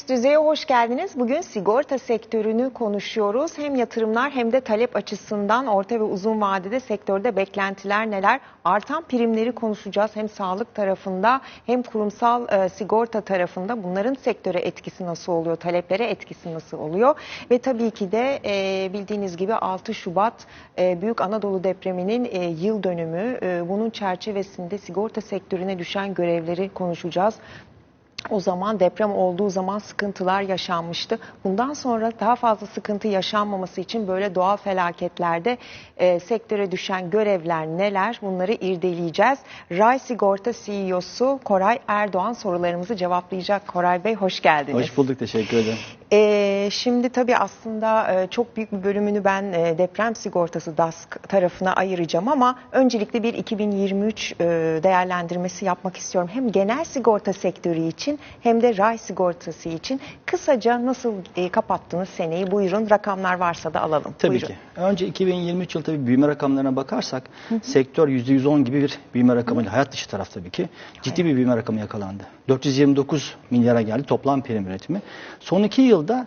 Üst düzeye hoş geldiniz. Bugün sigorta sektörünü konuşuyoruz. Hem yatırımlar hem de talep açısından orta ve uzun vadede sektörde beklentiler neler? Artan primleri konuşacağız. Hem sağlık tarafında hem kurumsal e, sigorta tarafında bunların sektöre etkisi nasıl oluyor? Taleplere etkisi nasıl oluyor? Ve tabii ki de e, bildiğiniz gibi 6 Şubat e, Büyük Anadolu depreminin e, yıl dönümü. E, bunun çerçevesinde sigorta sektörüne düşen görevleri konuşacağız. O zaman deprem olduğu zaman sıkıntılar yaşanmıştı. Bundan sonra daha fazla sıkıntı yaşanmaması için böyle doğal felaketlerde e, sektöre düşen görevler neler bunları irdeleyeceğiz. Ray Sigorta CEO'su Koray Erdoğan sorularımızı cevaplayacak. Koray Bey hoş geldiniz. Hoş bulduk, teşekkür ederim. Ee, şimdi tabii aslında e, çok büyük bir bölümünü ben e, deprem sigortası DASK tarafına ayıracağım ama öncelikle bir 2023 e, değerlendirmesi yapmak istiyorum. Hem genel sigorta sektörü için hem de ray sigortası için kısaca nasıl e, kapattınız seneyi? Buyurun rakamlar varsa da alalım. Tabii Buyurun. ki. Önce 2023 yıl tabii büyüme rakamlarına bakarsak sektör %110 gibi bir büyüme rakamıyla hayat dışı taraf tabii ki ciddi bir büyüme rakamı yakalandı. 429 milyara geldi toplam prim üretimi. Son iki yılda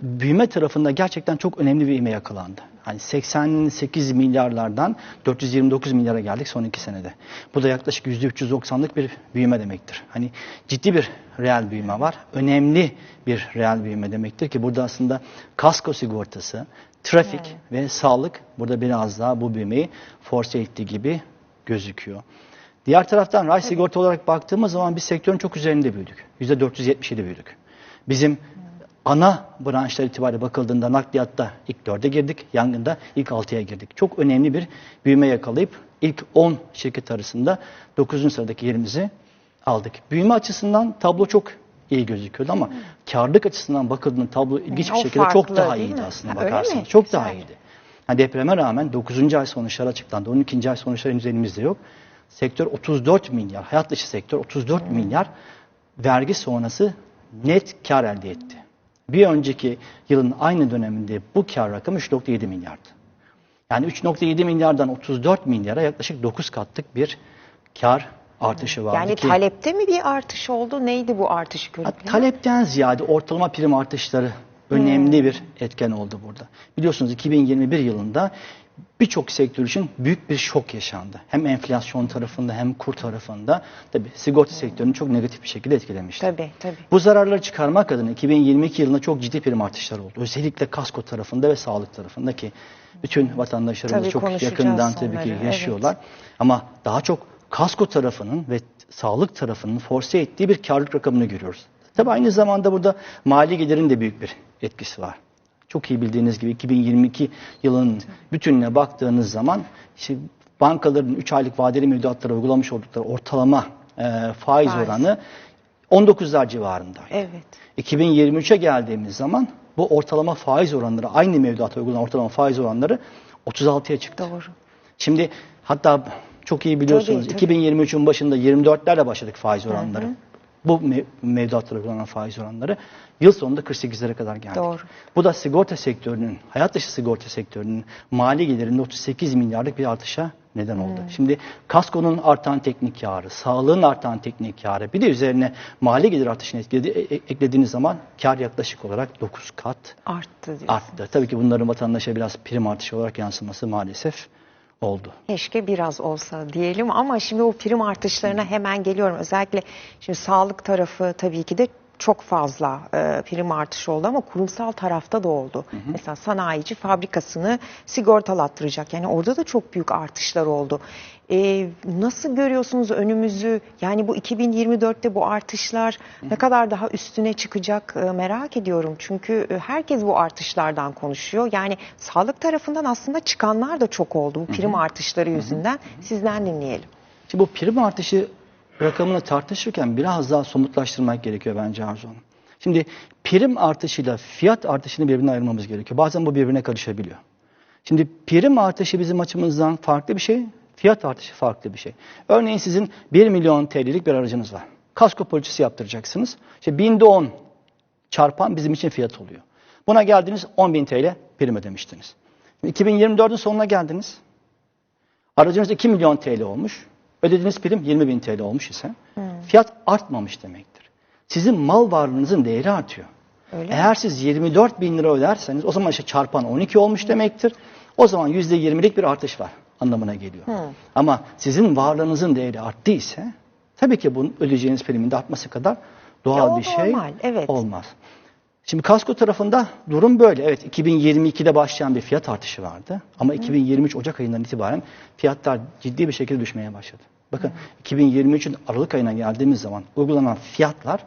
büyüme tarafında gerçekten çok önemli bir ivme yakalandı. Hani 88 milyarlardan 429 milyara geldik son iki senede. Bu da yaklaşık %390'lık bir büyüme demektir. Hani ciddi bir reel büyüme var. Önemli bir reel büyüme demektir ki burada aslında kasko sigortası, trafik ve sağlık burada biraz daha bu büyümeyi force ettiği gibi gözüküyor. Diğer taraftan ray sigorta olarak baktığımız zaman biz sektörün çok üzerinde büyüdük. %477 büyüdük. Bizim ana branşlar itibariyle bakıldığında nakliyatta ilk dörde girdik, yangında ilk altıya girdik. Çok önemli bir büyüme yakalayıp ilk 10 şirket arasında 9. sıradaki yerimizi aldık. Büyüme açısından tablo çok iyi gözüküyordu ama karlılık açısından bakıldığında tablo ilginç bir Hmm. şekilde çok farklı daha değil iyiydi aslında bakarsanız. Çok daha iyiydi. Yani depreme rağmen 9. ay sonuçları açıklandı. 12. ay sonuçları henüz elimizde yok. Sektör 34 milyar, hayat dışı sektör 34 milyar vergi sonrası net kar elde etti. Bir önceki yılın aynı döneminde bu kar rakamı 3.7 milyardı. Yani 3.7 milyardan 34 milyara yaklaşık 9 katlık bir kar artışı vardı Yani ki talepte mi bir artış oldu? Neydi bu artış Ha, körükleri? talepten ziyade ortalama prim artışları önemli bir etken oldu burada. Biliyorsunuz 2021 yılında birçok sektör için büyük bir şok yaşandı. Hem enflasyon tarafında hem kur tarafında. Tabii sigorta sektörünü çok negatif bir şekilde etkilemişti. Tabii tabii. Bu zararları çıkarmak adına 2022 yılında çok ciddi prim artışları oldu. Özellikle kasko tarafında ve sağlık tarafında ki bütün vatandaşlarımız Tabii çok yakından tabii ki yaşıyorlar. Ama daha çok kasko tarafının ve sağlık tarafının force ettiği bir karlılık rakamını görüyoruz. Tabii aynı zamanda burada mali gelirin de büyük bir etkisi var. Çok iyi bildiğiniz gibi 2022 yılının bütününe baktığınız zaman işte bankaların 3 aylık vadeli mevduatlara uygulamış oldukları ortalama e, faiz Faiz. oranı 19'lar civarındaydı. Evet. 2023'e geldiğimiz zaman bu ortalama faiz oranları aynı mevduata uygulanan ortalama faiz oranları 36'ya çıktı. Doğru. Şimdi hatta çok iyi biliyorsunuz Tabii, tabii. 2023'ün başında 24'lerle başladık faiz oranları. Bu mev- mevduatlara uygulanan faiz oranları yıl sonunda 48'lere kadar. Doğru. Bu da sigorta sektörünün, hayat dışı sigorta sektörünün mali gelirinde 38 milyarlık bir artışa neden oldu. Şimdi kaskonun artan teknik karı, sağlığın artan teknik karı, bir de üzerine mali gelir artışını ekledi, e- e- eklediğiniz zaman kar yaklaşık olarak 9 kat Arttı diyorsun. arttı. Tabii ki bunların vatandaşa biraz prim artışı olarak yansıması maalesef oldu. Keşke biraz olsa diyelim ama şimdi o prim artışlarına hemen geliyorum. Özellikle şimdi sağlık tarafı tabii ki de çok fazla e, prim artışı oldu ama kurumsal tarafta da oldu. Mesela sanayici fabrikasını sigortalattıracak. Yani orada da çok büyük artışlar oldu. E, nasıl görüyorsunuz önümüzü? Yani bu 2024'te bu artışlar ne kadar daha üstüne çıkacak e, merak ediyorum. Çünkü e, herkes bu artışlardan konuşuyor. Yani sağlık tarafından aslında çıkanlar da çok oldu bu prim artışları yüzünden. Sizden dinleyelim. Şimdi bu prim artışı rakamını tartışırken biraz daha somutlaştırmak gerekiyor bence Arzu Hanım. Şimdi prim artışıyla fiyat artışını birbirine ayırmamız gerekiyor. Bazen bu birbirine karışabiliyor. Şimdi prim artışı bizim açımızdan farklı bir şey, fiyat artışı farklı bir şey. Örneğin sizin 1 milyon TL'lik bir aracınız var. Kasko poliçesi yaptıracaksınız. İşte binde 10 çarpan bizim için fiyat oluyor. Buna geldiniz 10 bin TL prim ödemiştiniz. 2024'ün sonuna geldiniz. Aracınız 2 milyon TL olmuş. Ödediğiniz prim 20 bin TL olmuş ise fiyat artmamış demektir. Sizin mal varlığınızın değeri artıyor. Öyle Eğer siz 24 bin lira öderseniz o zaman işte çarpan 12 olmuş demektir. O zaman %20'lik bir artış var anlamına geliyor. Ama sizin varlığınızın değeri arttıysa tabii ki bunun ödeyeceğiniz primin de artması kadar doğal Ya bir şey normal, evet. olmaz. Şimdi kasko tarafında durum böyle. Evet 2022'de başlayan bir fiyat artışı vardı. Ama 2023 Ocak ayından itibaren fiyatlar ciddi bir şekilde düşmeye başladı. Bakın 2023'ün Aralık ayına geldiğimiz zaman uygulanan fiyatlar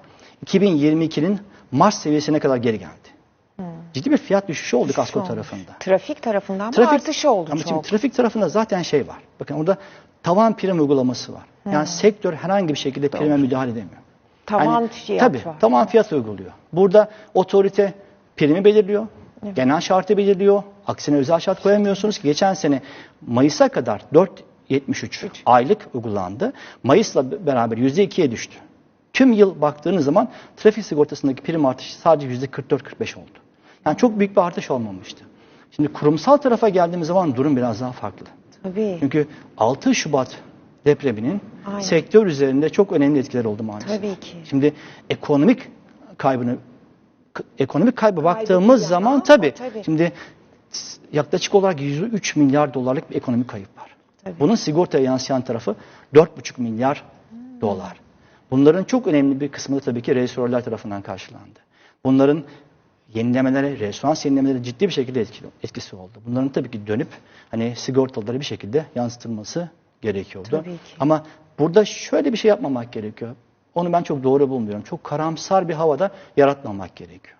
2022'nin Mart seviyesine kadar geri geldi. Ciddi bir fiyat düşüşü oldu kasko tarafında. Trafik tarafından mı artış oldu ama çok? şimdi trafik tarafında zaten şey var. Bakın orada tavan prim uygulaması var. Yani sektör herhangi bir şekilde prime müdahale edemiyor. Tavan Yani, fiyat tabii, var. tavan fiyat uyguluyor. Burada otorite primi belirliyor. Genel şartı belirliyor. Aksine özel şart koyamıyorsunuz ki geçen sene Mayıs'a kadar 4.73 aylık uygulandı. Mayıs'la beraber %2'ye düştü. Tüm yıl baktığınız zaman trafik sigortasındaki prim artışı sadece %44-45 oldu. Yani çok büyük bir artış olmamıştı. Şimdi kurumsal tarafa geldiğimiz zaman durum biraz daha farklı. Tabii. Çünkü 6 Şubat depreminin Aynen. sektör üzerinde çok önemli etkileri oldu maalesef. Tabii ki. Şimdi ekonomik kaybını ekonomik kaybı baktığımız yana, zaman tabii, tabii. şimdi yaklaşık olarak 103 milyar dolarlık bir ekonomik kayıp var. Tabii. Bunun sigortaya yansıyan tarafı 4,5 milyar dolar. Bunların çok önemli bir kısmı da tabii ki restoranlar tarafından karşılandı. Bunların yenilemeleri, restoran yenilemeleri ciddi bir şekilde etkili, etkisi oldu. Bunların tabii ki dönüp hani sigortaları bir şekilde yansıtılması gerekiyordu. Tabii ki. Ama burada şöyle bir şey yapmamak gerekiyor. Onu ben çok doğru bulmuyorum. Çok karamsar bir havada yaratmamak gerekiyor.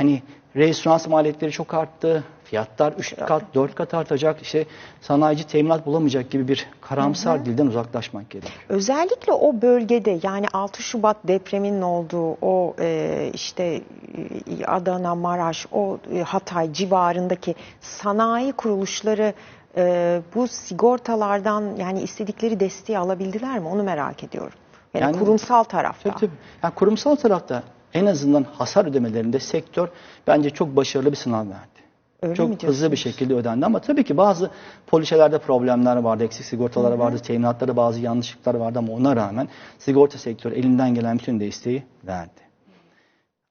Hani restoran maliyetleri çok arttı. Fiyatlar 3 kat, 4 kat artacak. İşte sanayici teminat bulamayacak gibi bir karamsar dilden uzaklaşmak gerekiyor. Özellikle o bölgede yani 6 Şubat depreminin olduğu o e, işte e, Adana, Maraş, o e, Hatay civarındaki sanayi kuruluşları e, bu sigortalardan yani istedikleri desteği alabildiler mi? Onu merak ediyorum. Yani, Yani- kurumsal tarafta. Tabii tabii. Yani kurumsal tarafta en azından hasar ödemelerinde sektör bence çok başarılı bir sınav verdi. Öyle çok hızlı bir şekilde ödendi ama tabii ki bazı poliçelerde problemler vardı, eksik sigortalar vardı, teminatlarda bazı yanlışlıklar vardı ama ona rağmen sigorta sektörü elinden gelen bütün desteği verdi.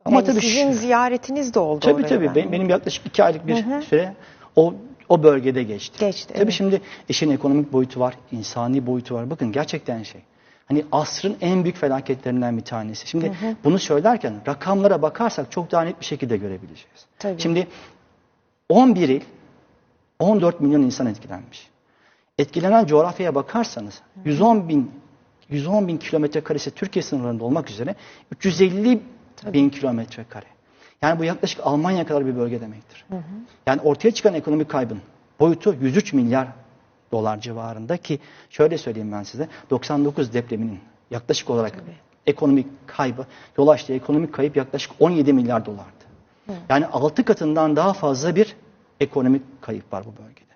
Ama Yani tabii sizin şu- ziyaretiniz de oldu Tabii tabii. ben. Benim, yaklaşık iki aylık bir süre o o bölgede geçti. Geçti, Tabii evet. şimdi işin ekonomik boyutu var, insani boyutu var. Bakın gerçekten şey. Hani asrın en büyük felaketlerinden bir tanesi. Şimdi bunu söylerken rakamlara bakarsak çok daha net bir şekilde görebileceğiz. Tabii. Şimdi 11 il 14 milyon insan etkilenmiş. Etkilenen coğrafyaya bakarsanız 110 bin 110 bin kilometre karesi Türkiye sınırlarında olmak üzere 350 bin kilometre kare. Yani bu yaklaşık Almanya kadar bir bölge demektir. Yani ortaya çıkan ekonomik kaybın boyutu 103 milyar dolar civarında ki şöyle söyleyeyim ben size 99 depreminin yaklaşık olarak ekonomik kaybı yol açtığı ekonomik kayıp yaklaşık 17 milyar dolardı. Yani 6 katından daha fazla bir ekonomik kayıp var bu bölgede.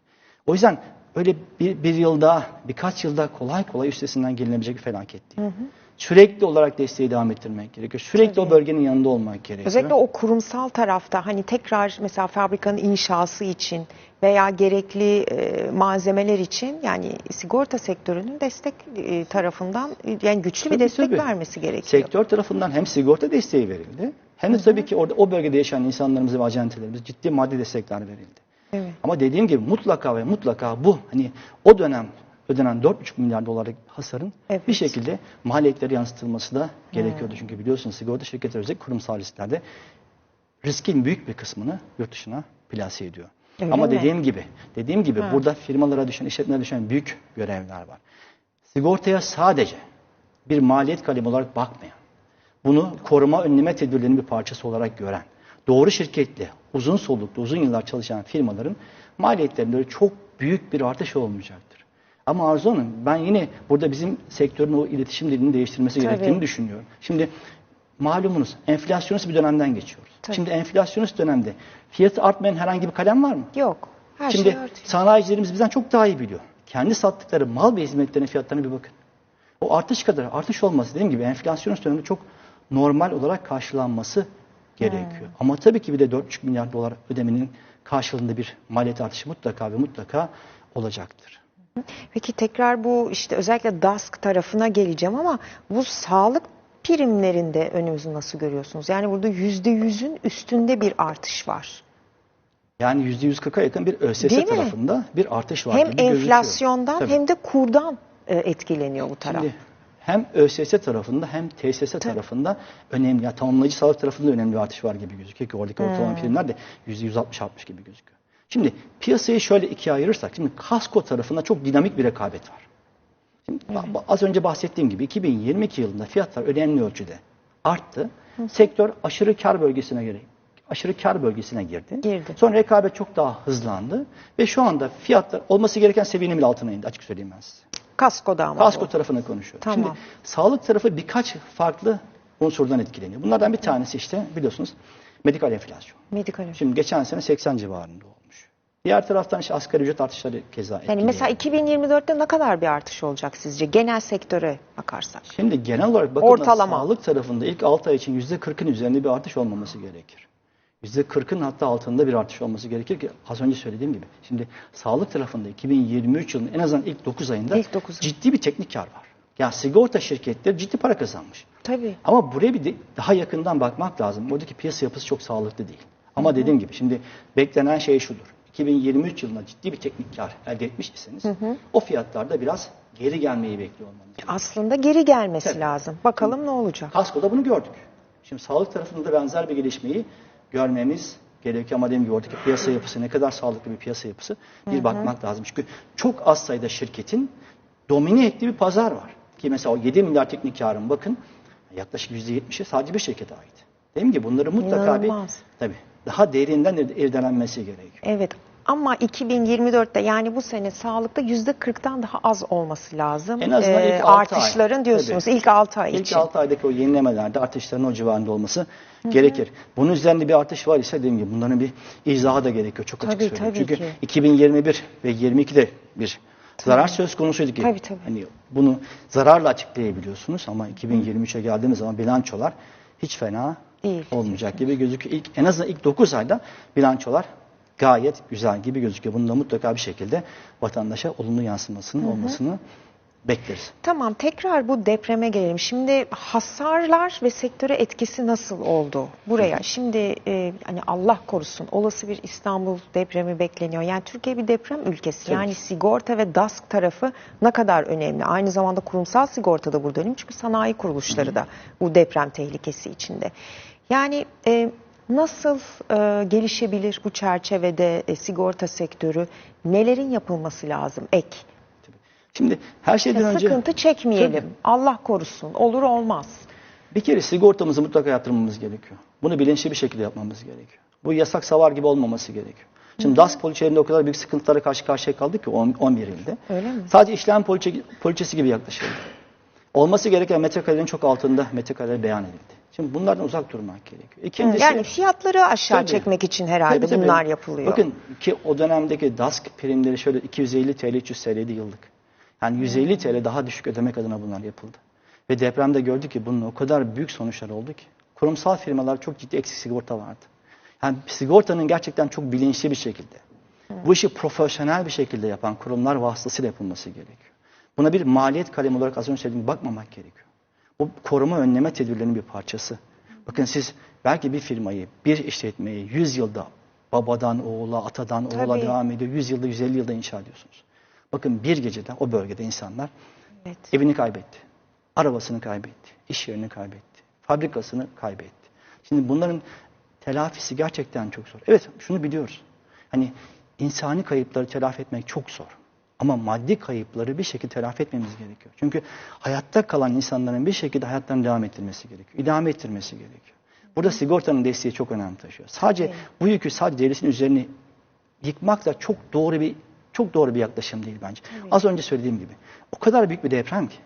O yüzden öyle bir, bir yılda, birkaç yılda kolay kolay üstesinden gelinebilecek bir felaket değil. Sürekli olarak desteği devam ettirmek gerekiyor. Sürekli o bölgenin yanında olmak gerekiyor. Özellikle o kurumsal tarafta hani tekrar mesela fabrikanın inşası için veya gerekli e, malzemeler için yani sigorta sektörünün destek e, tarafından yani güçlü bir Tabii, destek tabii. vermesi gerekiyor. Sektör tarafından hem sigorta desteği verildi hem de tabii ki orada o bölgede yaşayan insanlarımıza ve acentelerimize ciddi maddi destekler verildi. Evet. Ama dediğim gibi mutlaka ve mutlaka bu hani o dönem ödenen 4,5 milyar dolarlık hasarın Evet. bir şekilde maliyetleri yansıtılması da gerekiyordu. Çünkü biliyorsunuz sigorta şirketleri özellikle kurumsal risklerde riskin büyük bir kısmını yurt dışına plase ediyor. Öyle Ama mi? dediğim gibi, dediğim gibi burada firmalara düşen, işletmelere düşen büyük görevler var. Sigortaya sadece bir maliyet kalemi olarak bakmayan, bunu koruma önleme tedbirlerinin bir parçası olarak gören, doğru şirketle uzun soluklu, uzun yıllar çalışan firmaların maliyetlerinde çok büyük bir artış olmayacaktır. Ama Arzu Hanım, ben yine burada bizim sektörün o iletişim dilini değiştirmesi Tabii. gerektiğini düşünüyorum. Şimdi malumunuz enflasyonist bir dönemden geçiyoruz. Tabii. Şimdi enflasyonist dönemde fiyatı artmayan herhangi bir kalem var mı? Yok. Her Şimdi şey artıyor. sanayicilerimiz bizden çok daha iyi biliyor. Kendi sattıkları mal ve hizmetlerin fiyatlarına bir bakın. O artış kadar artış olması dediğim gibi enflasyonist dönemde çok normal olarak karşılanması gerekiyor. Ama tabii ki bir de 4,5 milyar dolar ödemenin karşılığında bir maliyet artışı mutlaka ve mutlaka olacaktır. Peki tekrar bu işte özellikle DASK tarafına geleceğim ama bu sağlık primlerinde önümüzü nasıl görüyorsunuz? Yani burada yüzde yüzün üstünde bir artış var. Yani %140'a yakın bir ÖSS Değil mi? tarafında bir artış var Hem gibi gözüküyor. enflasyondan Tabii. hem de kurdan e, etkileniyor bu taraf. Şimdi hem ÖSS tarafında hem TSS tarafında önemli, yani tamamlayıcı sağlık tarafında önemli bir artış var gibi gözüküyor ki oradaki Hmm. ortalama primler de %160-60 gibi gözüküyor. Şimdi piyasayı şöyle ikiye ayırırsak, şimdi kasko tarafında çok dinamik bir rekabet var. Şimdi az önce bahsettiğim gibi 2022 yılında fiyatlar önemli ölçüde arttı. Sektör aşırı kar bölgesine göre aşırı kar bölgesine girdi. Girdi. Sonra rekabet çok daha hızlandı ve şu anda fiyatlar olması gereken seviyenin bile altına indi açık söyleyeyim ben size. Kaskoda ama Kasko bu. tarafını konuşuyorum. Tamam. Şimdi sağlık tarafı birkaç farklı unsurdan etkileniyor. Bunlardan bir tanesi işte biliyorsunuz medikal enflasyon. Medikal. Şimdi geçen sene 80 civarında olmuş. Diğer taraftan işte asgari ücret artışları keza Yani mesela 2024'te ne kadar bir artış olacak sizce? Genel sektöre bakarsak. Şimdi genel olarak Ortalama. sağlık tarafında ilk 6 ay için %40'ın üzerinde bir artış olmaması gerekir. %40'ın hatta altında bir artış olması gerekir ki az önce söylediğim gibi. Şimdi sağlık tarafında 2023 yılının en azından ilk 9 ayında İlk dokuz ay. ciddi bir teknik kar var. Yani sigorta şirketleri ciddi para kazanmış. Tabii. Ama buraya bir de daha yakından bakmak lazım. Oradaki piyasa yapısı çok sağlıklı değil. Ama dediğim gibi şimdi beklenen şey şudur. 2023 yılında ciddi bir teknik kar elde etmiş iseniz o fiyatlarda biraz geri gelmeyi bekliyor olmanız. gerekiyor. Aslında geri gelmesi Tabii. lazım. Bakalım ne olacak? Kaskoda bunu gördük. Şimdi sağlık tarafında da benzer bir gelişmeyi görmemiz gerekiyor ama dediğim gibi oradaki piyasa yapısı ne kadar sağlıklı bir piyasa yapısı bir bakmak lazım. Çünkü çok az sayıda şirketin domine ettiği bir pazar var. Ki mesela o 7 milyar teknik karın bakın yaklaşık %70'i sadece bir şirkete ait. Değil mi ki bunları mutlaka İnanılmaz. bir tabii daha derinden ir- irdelenmesi gerekiyor. Evet. Ama 2024'te yani bu sene sağlıkta %40'tan daha az olması lazım. En azından Ee, ilk altı ay. artışların diyorsunuz Tabii. ilk 6 ay İlk için. 6 aydaki o yenilemelerde artışların o civarında olması gerekir. Bunun üzerinde bir artış var ise dediğim gibi bunların bir izahı da gerekiyor. Çok açık Tabii, söyleyeyim. tabii Çünkü ki. 2021 ve 22'de bir zarar söz konusuydu ki. Tabii, tabii. Hani bunu zararla açıklayabiliyorsunuz ama 2023'e geldiğimiz zaman bilançolar hiç fena Değil. olmayacak gibi gözüküyor. İlk, en azından ilk 9 ayda bilançolar gayet güzel gibi gözüküyor. Bunun da mutlaka bir şekilde vatandaşa olumlu yansımasının olmasını bekleriz. Tamam tekrar bu depreme gelelim. Şimdi hasarlar ve sektöre etkisi nasıl oldu buraya? Şimdi e, hani Allah korusun olası bir İstanbul depremi bekleniyor. Yani Türkiye bir deprem ülkesi. Tabii Yani sigorta ve DASK tarafı ne kadar önemli. Aynı zamanda kurumsal sigorta da burada önemli. Çünkü sanayi kuruluşları da bu deprem tehlikesi içinde. Yani e, nasıl e, gelişebilir bu çerçevede e, sigorta sektörü? Nelerin yapılması lazım ek? Şimdi her şeyden Ya önce sıkıntı çekmeyelim. Tabii. Allah korusun. Olur olmaz. bir kere sigortamızı mutlaka yatırmamız gerekiyor. Bunu bilinçli bir şekilde yapmamız gerekiyor. Bu yasak savar gibi olmaması gerekiyor. Şimdi DASK poliçelerinde o kadar büyük sıkıntılara karşı karşıya kaldık ki on- 11 ilde. Öyle mi? Sadece işlem poliçe, poliçesi gibi yaklaşıldı. Olması gereken metrekarelerin çok altında metrekare beyan edildi. Şimdi bunlardan uzak durmak gerekiyor. İkincisi, Yani fiyatları aşağı Tabii. çekmek için herhalde Tabii, tabii. bunlar yapılıyor. Bakın ki o dönemdeki DASK primleri şöyle 250 TL 300 TL'ydi yıllık. Yani 150 TL daha düşük ödemek adına bunlar yapıldı. Ve depremde gördük ki bunun o kadar büyük sonuçlar oldu ki. Kurumsal firmalar çok ciddi eksik sigorta vardı. Yani sigortanın gerçekten çok bilinçli bir şekilde, bu işi profesyonel bir şekilde yapan kurumlar vasıtasıyla yapılması gerekiyor. Buna bir maliyet kalemi olarak az önce söylediğim gibi bakmamak gerekiyor. Bu koruma önleme tedbirlerinin bir parçası. Bakın siz belki bir firmayı, bir işletmeyi 100 yılda babadan oğula, atadan oğula Tabii. devam ediyor. 100 yılda, 150 yılda inşa ediyorsunuz. Bakın bir gecede o bölgede insanlar Evet. evini kaybetti. Arabasını kaybetti. iş yerini kaybetti. Fabrikasını kaybetti. Şimdi bunların telafisi gerçekten çok zor. Evet şunu biliyoruz. Hani insani kayıpları telafi etmek çok zor. Ama maddi kayıpları bir şekilde telafi etmemiz gerekiyor. Çünkü hayatta kalan insanların bir şekilde hayatlarını devam ettirmesi gerekiyor. İdame ettirmesi gerekiyor. Burada sigortanın desteği çok önem taşıyor. Sadece Tabii. bu yükü sadece devletin üzerine yıkmak da çok doğru bir çok doğru bir yaklaşım değil bence. Az önce söylediğim gibi. O kadar büyük bir deprem ki.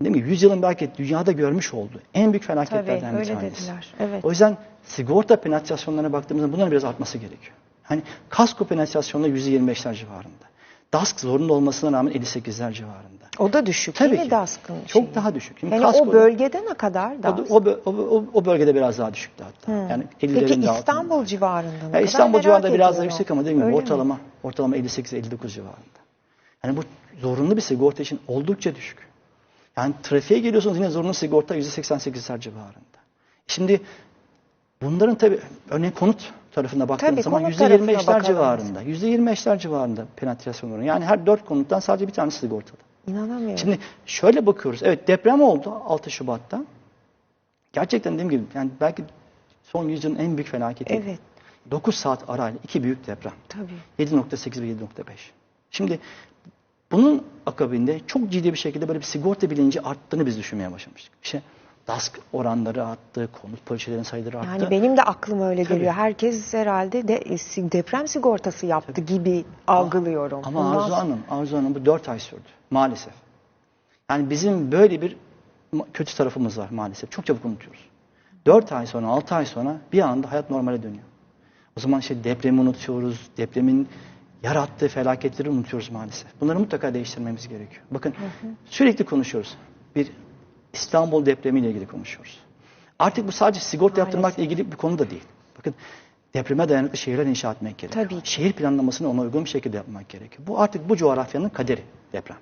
Değil mi? Yüzyılın belki dünyada görmüş olduğu en büyük felaketlerden Tabii, bir tanesi. dediler. Evet. O yüzden sigorta penetrasyonlarına baktığımızda bunların biraz artması gerekiyor. Hani kasko penetrasyonları %25'ler civarında. DASK zorunlu olmasına rağmen 58'ler civarında. O da düşük Tabii değil mi ki. DASK'ın Çok şeyi? daha düşük. Şimdi Yani o bölgede ne kadar DASK? o, o, o, o bölgede biraz daha düşüktü hatta. Yani 50'lerin Peki de altında. İstanbul civarında ne Ya kadar İstanbul civarında biraz daha yüksek ama değil mi? Öyle ortalama ortalama 58-59 civarında. Yani bu zorunlu bir sigorta için oldukça düşük. Yani trafiğe geliyorsunuz yine zorunlu sigorta %88'ler civarında. Şimdi bunların tabii örneğin konut tarafına baktığınız Tabii, zaman konut tarafına %25'ler bakalım. civarında. %25'ler civarında penetrasyon oranı. Yani her dört konuttan sadece bir tanesi sigortalı. İnanamıyorum. Şimdi şöyle bakıyoruz. Evet deprem oldu 6 Şubat'ta. Gerçekten dediğim gibi yani belki son yüzyılın en büyük felaketi. Evet. 9 saat arayla iki büyük deprem. Tabii. 7.8 ve 7.5. Şimdi bunun akabinde çok ciddi bir şekilde böyle bir sigorta bilinci arttığını biz düşünmeye başlamıştık. İşte DASK oranları arttı, konut poliçelerinin sayıları arttı. Yani benim de aklım öyle Tabii. geliyor. Herkes herhalde de e, deprem sigortası yaptı gibi algılıyorum. Ama Bundan Arzu Hanım, Arzu Hanım bu 4 ay sürdü maalesef. Yani bizim böyle bir kötü tarafımız var maalesef. Çok çabuk unutuyoruz. 4 ay sonra, 6 ay sonra bir anda hayat normale dönüyor. O zaman işte depremi unutuyoruz, depremin yarattığı felaketleri unutuyoruz maalesef. Bunları mutlaka değiştirmemiz gerekiyor. Bakın sürekli konuşuyoruz. Bir İstanbul depremiyle ilgili konuşuyoruz. Artık bu sadece sigorta yaptırmakla ilgili bir konu da değil. Bakın depreme dayanıklı şehirler inşa etmek gerekiyor. Tabii ki. Şehir planlamasını ona uygun bir şekilde yapmak gerekiyor. Bu artık bu coğrafyanın kaderi deprem.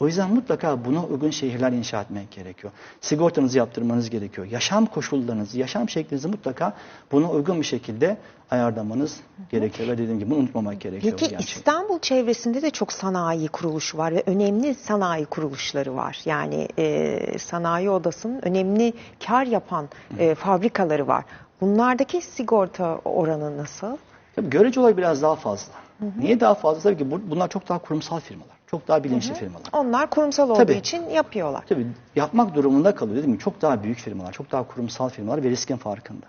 O yüzden mutlaka buna uygun şehirler inşa etmek gerekiyor. Sigortanızı yaptırmanız gerekiyor. Yaşam koşullarınızı, yaşam şeklinizi mutlaka buna uygun bir şekilde ayarlamanız gerekiyor. Ve dediğim gibi bunu unutmamak gerekiyor. Peki. İstanbul çevresinde de çok sanayi kuruluşu var ve önemli sanayi kuruluşları var. Yani e, sanayi odasının önemli kar yapan e, fabrikaları var. Bunlardaki sigorta oranı nasıl? Tabii görece olarak biraz daha fazla. Niye daha fazla? Tabii ki bu- bunlar çok daha kurumsal firmalar. Çok daha bilinçli firmalar. Onlar kurumsal olduğu Tabii. için yapıyorlar. Tabii yapmak durumunda kalıyor değil mi? Çok daha büyük firmalar, çok daha kurumsal firmalar ve riskin farkında.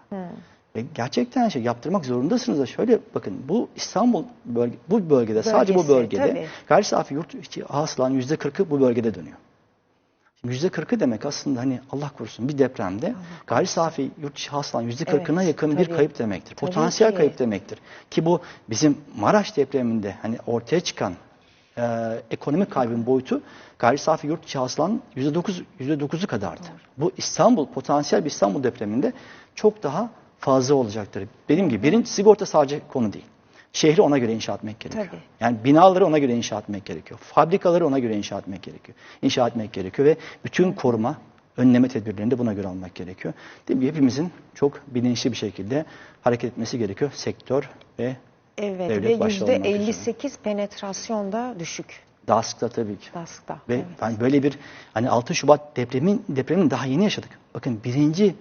Ve gerçekten şey yaptırmak zorundasınız da şöyle bakın bu İstanbul bölge, bu bölgede sadece bu Bölgesi, bölgede tabii. gayri safi yurt içi yüzde kırkı bu bölgede dönüyor. Şimdi yüzde kırkı demek aslında hani Allah korusun bir depremde gayri safi yurt içi hasılanın yüzde kırkına Evet, yakın bir tabii. kayıp demektir. Tabii Potansiyel ki. kayıp demektir. Ki bu bizim Maraş depreminde hani ortaya çıkan e, ekonomik kaybın boyutu gayri safi yurt içi hasılanın yüzde dokuz, yüzde dokuzu kadardı. Bu İstanbul, potansiyel bir İstanbul depreminde çok daha fazla olacaktır. Dediğim gibi birinci sigorta sadece konu değil. Şehri ona göre inşa etmek gerekiyor. Tabii. Yani binaları ona göre inşa etmek gerekiyor. Fabrikaları ona göre inşa etmek gerekiyor. İnşa etmek gerekiyor ve bütün koruma, önleme tedbirlerini de buna göre almak gerekiyor. Değil mi? Hepimizin çok bilinçli bir şekilde hareket etmesi gerekiyor. Sektör ve Evet Devlet ve başta olmak üzere. 58 penetrasyonda düşük DASK'ta tabii ki. DASK'ta. Ve Evet. ben böyle bir hani 6 Şubat depremin depremin daha yeni yaşadık. Bakın birinci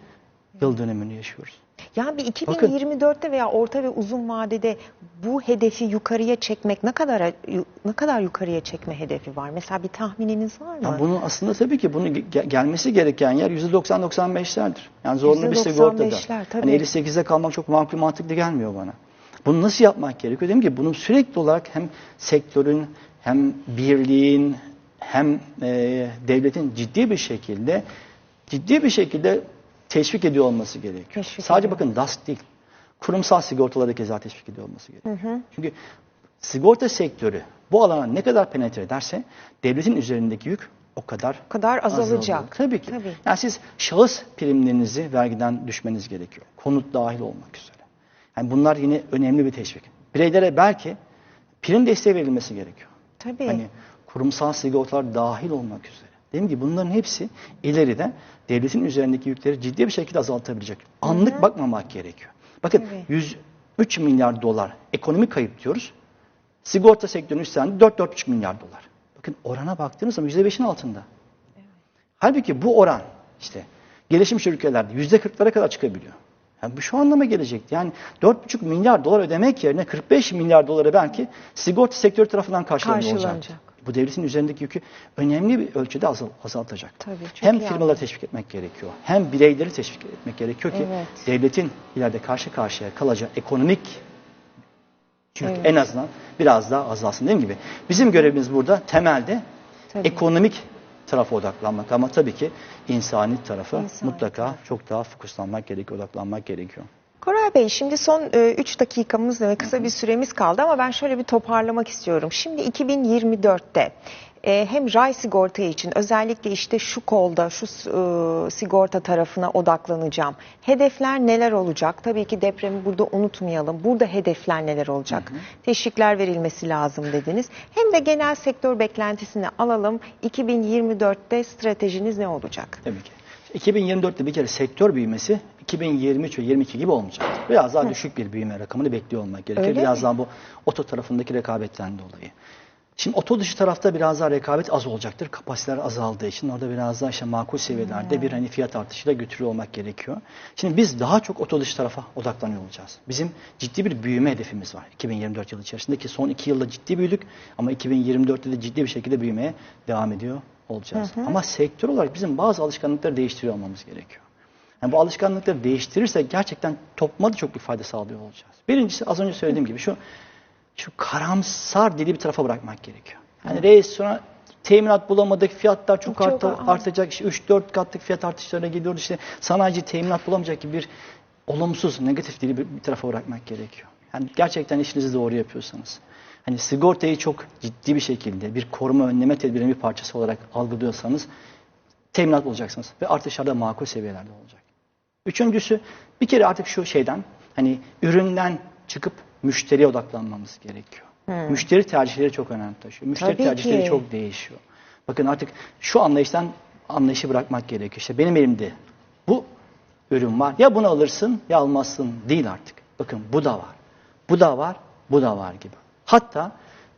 yıl dönümünü yaşıyoruz. Yani bir 2024'te veya orta ve uzun vadede bu hedefi yukarıya çekmek ne kadar ne kadar yukarıya çekme hedefi var? Mesela bir tahmininiz var mı? Ya bunun aslında tabii ki bunu ge- gelmesi gereken yer %90-95'lerdir. Yani zorunlu bir sigortada. %95'ler, tabii. Hani 58'de kalmak çok makul mantıklı gelmiyor bana. Bunu nasıl yapmak gerekiyor? Dedim ki bunun sürekli olarak hem sektörün hem birliğin hem e, devletin ciddi bir şekilde ciddi bir şekilde teşvik ediyor olması gerekiyor. Teşvik Sadece ediyor. bakın DASK değil. Kurumsal sigortaları keza teşvik ediyor olması gerekiyor. Çünkü sigorta sektörü bu alana ne kadar penetre ederse devletin üzerindeki yük o kadar O kadar azalacak. azalıyor. Tabii ki. Tabii. Yani siz şahıs primlerinizi vergiden düşmeniz gerekiyor. Konut dahil olmak üzere. Yani bunlar yine önemli bir teşvik. Bireylere belki prim desteği verilmesi gerekiyor. Tabii. Hani kurumsal sigortalar dahil olmak üzere. Dedim ki bunların hepsi ileride devletin üzerindeki yükleri ciddi bir şekilde azaltabilecek. Anlık bakmamak gerekiyor. Bakın Tabii. 103 milyar dolar ekonomik kayıp diyoruz. Sigorta sektörünün üstlendi 4-4,5 milyar dolar. Bakın orana baktığınız zaman %5'in altında. Halbuki bu oran işte gelişmiş ülkelerde %40'lara kadar çıkabiliyor. Yani bu şu anlama gelecekti. Yani 4,5 milyar dolar ödemek yerine 45 milyar doları belki sigorta sektörü tarafından karşılanıyor olacaktı. Bu devletin üzerindeki yükü önemli bir ölçüde azal- azaltacak. Tabii, hem firmaları anladım. teşvik etmek gerekiyor. Hem bireyleri teşvik etmek gerekiyor ki Evet. devletin ileride karşı karşıya kalacağı ekonomik yük Evet. en azından biraz daha azalsın. Dediğim gibi bizim görevimiz burada temelde Tabii. ekonomik tarafa odaklanmak ama tabii ki insani tarafa İnsani mutlaka çok daha fokuslanmak gerekiyor, odaklanmak gerekiyor. Koray Bey şimdi son 3 dakikamız ve kısa bir süremiz kaldı ama ben şöyle bir toparlamak istiyorum. Şimdi 2024'te e, hem ray sigorta için özellikle işte şu kolda, şu e, sigorta tarafına odaklanacağım. Hedefler neler olacak? Tabii ki depremi burada unutmayalım. Burada hedefler neler olacak? Teşvikler verilmesi lazım dediniz. Hem de genel sektör beklentisini alalım. 2024'te stratejiniz ne olacak? Tabii ki. 2024'te bir kere sektör büyümesi 2023 ve 22 gibi olmayacak. Biraz daha düşük bir büyüme rakamını bekliyor olmak gerekiyor. Öyle biraz mi? daha bu oto tarafındaki rekabetten dolayı. Şimdi oto dışı tarafta biraz daha rekabet az olacaktır. Kapasiteler azaldığı için orada biraz daha işte makul seviyelerde bir hani fiyat artışıyla götürüyor olmak gerekiyor. Şimdi biz daha çok oto dışı tarafa odaklanıyor olacağız. Bizim ciddi bir büyüme hedefimiz var 2024 yılı içerisinde ki son iki yılda ciddi büyüdük ama 2024'te de ciddi bir şekilde büyümeye devam ediyor olacağız. Ama sektör olarak bizim bazı alışkanlıkları değiştiriyor olmamız gerekiyor. Yani bu alışkanlıkları değiştirirsek gerçekten topluma da çok bir fayda sağlıyor olacağız. Birincisi az önce söylediğim gibi şu şu karamsar dili bir tarafa bırakmak gerekiyor. Yani restoran teminat bulamadık, fiyatlar çok, Çok arttı, az. artacak, işte 3-4 katlık fiyat artışlarına gidiyoruz. İşte sanayici teminat bulamayacak gibi bir olumsuz, negatif dili bir, bir tarafa bırakmak gerekiyor. Yani gerçekten işinizi doğru yapıyorsanız. Hani sigortayı çok ciddi bir şekilde bir koruma önleme tedbirinin bir parçası olarak algılıyorsanız teminat bulacaksınız ve artışlar da makul seviyelerde olacak. Üçüncüsü bir kere artık şu şeyden hani üründen çıkıp müşteriye odaklanmamız gerekiyor. Müşteri tercihleri çok önem taşıyor. Müşteri Tabii tercihleri ki. çok değişiyor. Bakın artık şu anlayıştan anlayışı bırakmak gerekiyor. İşte benim elimde bu ürün var. Ya bunu alırsın ya almazsın değil artık. Bakın bu da var. Bu da var, bu da var gibi. Hatta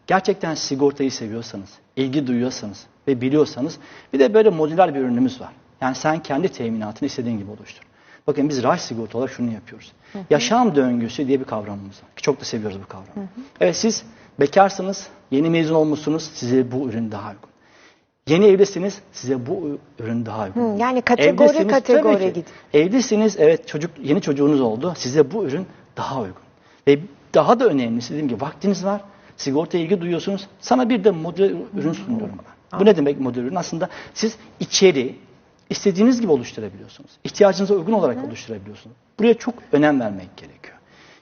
gerçekten sigortayı seviyorsanız, ilgi duyuyorsanız ve biliyorsanız bir de böyle modüler bir ürünümüz var. Yani sen kendi teminatını istediğin gibi oluştur. Bakın biz raş sigorta olarak şunu yapıyoruz. Yaşam döngüsü diye bir kavramımız var. Ki Çok da seviyoruz bu kavramı. Evet siz bekarsınız, yeni mezun olmuşsunuz, size bu ürün daha uygun. Yeni evlisiniz, size bu ürün daha uygun. Hı, yani kategori Evlisiniz, kategori git. Evlisiniz, evet çocuk yeni çocuğunuz oldu, size bu ürün daha uygun. Ve daha da önemlisi dediğim gibi vaktiniz var, sigorta ilgi duyuyorsunuz. Sana bir de model ürün sunuyorum ben. Bu ne demek model ürün? Aslında siz içeri istediğiniz gibi oluşturabiliyorsunuz. İhtiyacınıza uygun olarak oluşturabiliyorsunuz. Buraya çok önem vermek gerekiyor.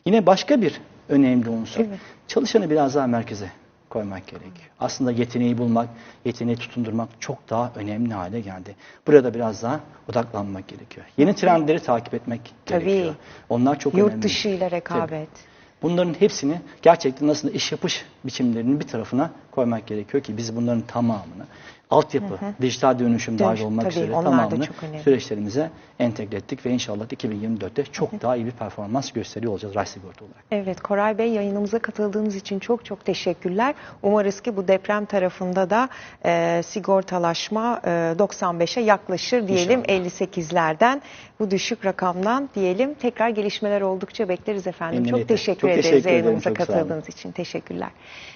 Yine başka bir önemli unsur. Evet. Çalışanı biraz daha merkeze koymak gerekiyor. Aslında yeteneği bulmak, yeteneği tutundurmak çok daha önemli hale geldi. Buraya da biraz daha odaklanmak gerekiyor. Yeni trendleri takip etmek Tabii. gerekiyor. Onlar çok Yurt önemli. dışı ile Tabii. rekabet. Bunların hepsini gerçekten nasıl iş yapış biçimlerinin bir tarafına koymak gerekiyor ki biz bunların tamamını altyapı, dijital dönüşüm dahil olmak tabii, üzere tamamını süreçlerimize entegre ettik ve inşallah 2024'te çok daha iyi bir performans gösteriyor olacağız Ray Sigorta olarak. Evet Koray Bey yayınımıza katıldığınız için çok çok teşekkürler. Umarız ki bu deprem tarafında da e, sigortalaşma e, 95'e yaklaşır diyelim İnşallah. 58'lerden bu düşük rakamdan diyelim. Tekrar gelişmeler oldukça bekleriz efendim. Çok teşekkür Çok ederiz teşekkür yayınımıza katıldığınız için. Teşekkürler.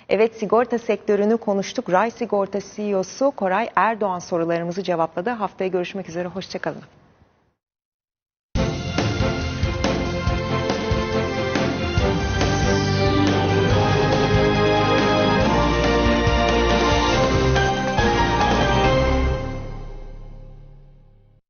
Evet sigorta sektörünü konuştuk. Ray Sigorta CEO'su Koray Erdoğan sorularımızı cevapladı. Haftaya görüşmek üzere. Hoşçakalın.